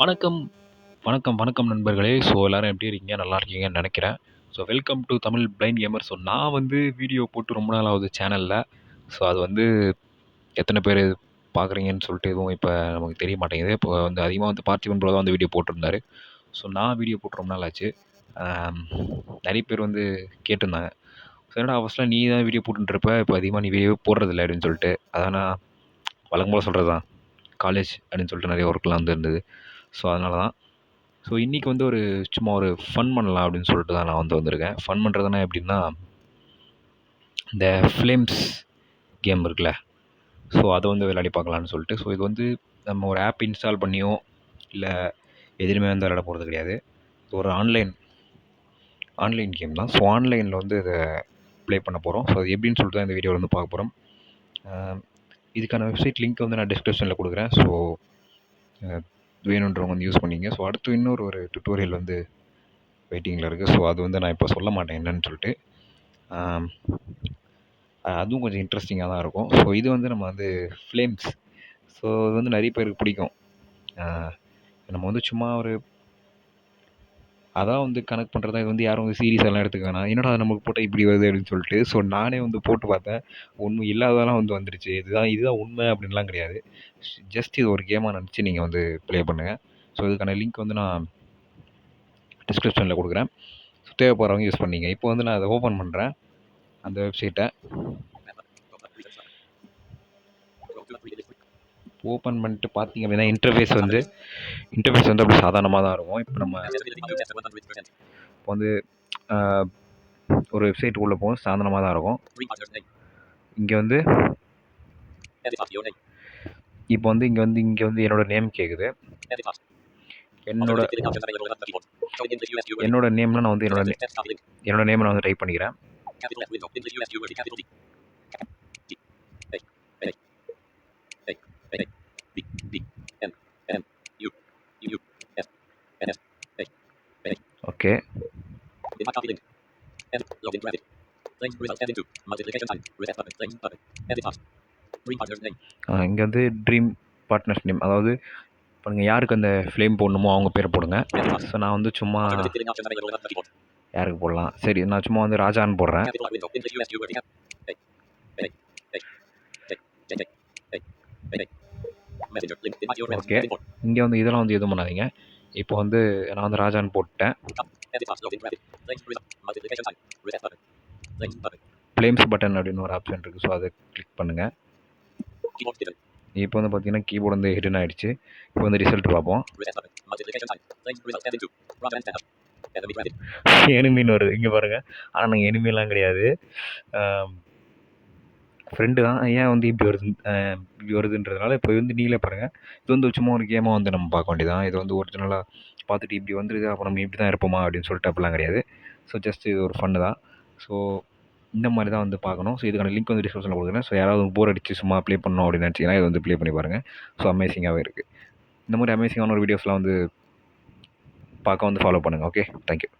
வணக்கம். வணக்கம் வணக்கம் நண்பர்களே. ஸோ எல்லோரும் எப்படி இருக்கீங்க? நல்லா இருக்கீங்கன்னு நினைக்கிறேன். So welcome to Tamil blind gamer so நான் வந்து வீடியோ போட்டு ரொம்ப நாள் ஆகுது சேனலில் ஸோ அது வந்து எத்தனை பேர் பார்க்குறீங்கன்னு சொல்லிட்டு எதுவும் இப்போ நமக்கு தெரிய மாட்டேங்குது. இப்போ வந்து அதிகமாக வந்து பார்த்திபன் ப்ரோ தான் வந்து வீடியோ போட்டிருந்தாரு. ஸோ நான் வீடியோ போட்டு ரொம்ப நாள் ஆச்சு. நிறைய பேர் வந்து கேட்டிருந்தாங்க. ஸோ என்னடா ஃபஸ்ட்லாம் நீ தான் வீடியோ போட்டுருப்ப இப்போ அதிகமாக நீ வீடியோ போடுறதில்ல அப்படின்னு சொல்லிட்டு. அதான் நான் வழக்கம் போல் சொல்கிறது தான் காலேஜ் அப்படின்னு சொல்லிட்டு நிறைய ஒர்க்லாம் வந்து இருந்தது. ஸோ அதனால தான் ஸோ இன்றைக்கி வந்து ஒரு சும்மா ஒரு ஃபன் பண்ணலாம் அப்படின்னு சொல்லிட்டு தான் நான் வந்து வந்திருக்கேன். ஃபன் பண்ணுறதுனா எப்படின்னா இந்த ஃப்ளேம்ஸ் கேம் இருக்குல்ல? ஸோ அதை வந்து விளையாடி பார்க்கலான்னு சொல்லிட்டு. ஸோ இது வந்து நம்ம ஒரு ஆப் இன்ஸ்டால் பண்ணியோ இல்லை எதுலையுமே வந்து விளையாட போகிறது கிடையாது. இது ஒரு ஆன்லைன் ஆன்லைன் கேம் தான். ஸோ ஆன்லைனில் வந்து இதை ப்ளே பண்ண போகிறோம் ஸோ அது எப்படின்னு சொல்லிட்டு தான் இந்த வீடியோவில் வந்து பார்க்க போகிறோம் இதுக்கான வெப்சைட் லிங்க் வந்து நான் டிஸ்கிரிப்ஷனில் கொடுக்குறேன். ஸோ வேணுன்றவங்க வந்து யூஸ் பண்ணிங்க. ஸோ அடுத்து இன்னொரு ஒரு டுட்டோரியல் வந்து வெயிட்டிங்கில் இருக்குது ஸோ அது வந்து நான் இப்போ சொல்ல மாட்டேன் என்னன்னு சொல்லிட்டு அதுவும் கொஞ்சம் இன்ட்ரெஸ்டிங்காக தான் இருக்கும். ஸோ இது வந்து நம்ம வந்து ஃப்ளேம்ஸ் ஸோ இது வந்து நிறைய பேருக்கு பிடிக்கும். நம்ம வந்து சும்மா ஒரு அதான் வந்து கனெக்ட் பண்ணுறதா இது வந்து யாரும் வந்து சீரியஸாலாம் எடுத்துக்க வேணாம். என்னடா நமக்கு போட்டால் இப்படி வருது அப்படின்னு சொல்லிட்டு ஸோ நானே வந்து போட்டு பார்த்தேன். உண்மை இல்லாததெல்லாம் வந்து வந்துருச்சு. இதுதான் இதுதான் உண்மை அப்படின்லாம் கிடையாது. ஜஸ்ட் இது ஒரு கேமாக நினச்சி நீங்கள் வந்து ப்ளே பண்ணுங்கள் ஸோ இதுக்கான லிங்க் வந்து நான் டிஸ்கிரிப்ஷனில் கொடுக்குறேன். ஸோ தேவைப்படுறவங்க யூஸ் பண்ணிங்க. இப்போ வந்து நான் அதை ஓப்பன் பண்ணுறேன் அந்த வெப்சைட்டை ஓப்பன் பண்ணிட்டு பார்த்தீங்க அப்படின்னா இன்டர்ஃபேஸ் வந்து இன்டர்ஃபேஸ் வந்து அப்படி சாதாரணமாக தான் இருக்கும். இப்போ நம்ம இப்போ வந்து ஒரு வெப்சைட் உள்ளே போகும் சாதாரணமாக தான் இருக்கும். இங்கே வந்து இப்போ வந்து இங்கே வந்து இங்கே வந்து என்னோட நேம் கேட்குது என்னோட என்னோட நேம்ல நான் வந்து என்னோட என்னோட நேம் நான் வந்து டைப் பண்ணிக்கிறேன். இங்கே வந்து ட்ரீம் பார்ட்னர்ஸ் நேம் அதாவது இப்போ நீங்கள் யாருக்கு அந்த ஃப்ளேம் போடணுமோ அவங்க பேரை போடுங்க. ஸோ நான் வந்து சும்மா யாருக்கு போடலாம்? சரி நான் சும்மா வந்து ராஜான்னு போடுறேன். ஓகே இங்கே வந்து இதெல்லாம் வந்து எதுவும் பண்ணாதீங்க. இப்போ வந்து நான் வந்து ராஜான்னு போட்டேன் ஃப்ளேம்ஸ் பட்டன் அப்படின்னு ஒரு ஆப்ஷன் இருக்குது ஸோ அதை கிளிக் பண்ணுங்கள் இப்போ வந்து பார்த்தீங்கன்னா கீபோர்டு வந்து ஹிடன் ஆயிடுச்சு. இப்போ வந்து ரிசல்ட் பார்ப்போம். எனிமின்னு வருது. இங்கே பாருங்கள் ஆனால் நாங்கள் எனிமிலாம் கிடையாது. ஃப்ரெண்டு தான். ஏன் வந்து இப்படி வருது? இப்படி வருதுன்றதுனால இப்போ வந்து நீங்களே பாருங்கள் இது வந்து சும்மா ஒரு கேமாக வந்து நம்ம பார்க்க வேண்டியதான் இது வந்து ஒரிஜினலாக பார்த்துட்டு இப்படி வந்துருது அப்போ நம்ம இப்படி தான் இருப்போமா அப்படின்னு சொல்லிட்டு அப்படிலாம் கிடையாது. ஸோ ஜஸ்ட் இது ஒரு ஃபன்னு தான். ஸோ இந்த மாதிரி தான் வந்து பார்க்கணும். ஸோ இதுக்கான லிங்க் வந்து டிஸ்கிரிப்ஷனில் கொடுக்குறேன். ஸோ யாராவது போர் அடிச்சு சும்மா ப்ளே பண்ணணும் அப்படின்னு நினச்சிங்கன்னா இது வந்து ப்ளே பண்ணி பாருங்கள் ஸோ அமேசிங்காகவே இருக்குது இந்த மாதிரி அமேசிங்கான ஒரு வீடியோஸ்லாம் வந்து பார்க்க வந்து ஃபாலோ பண்ணுங்கள் ஓகே தேங்க்யூ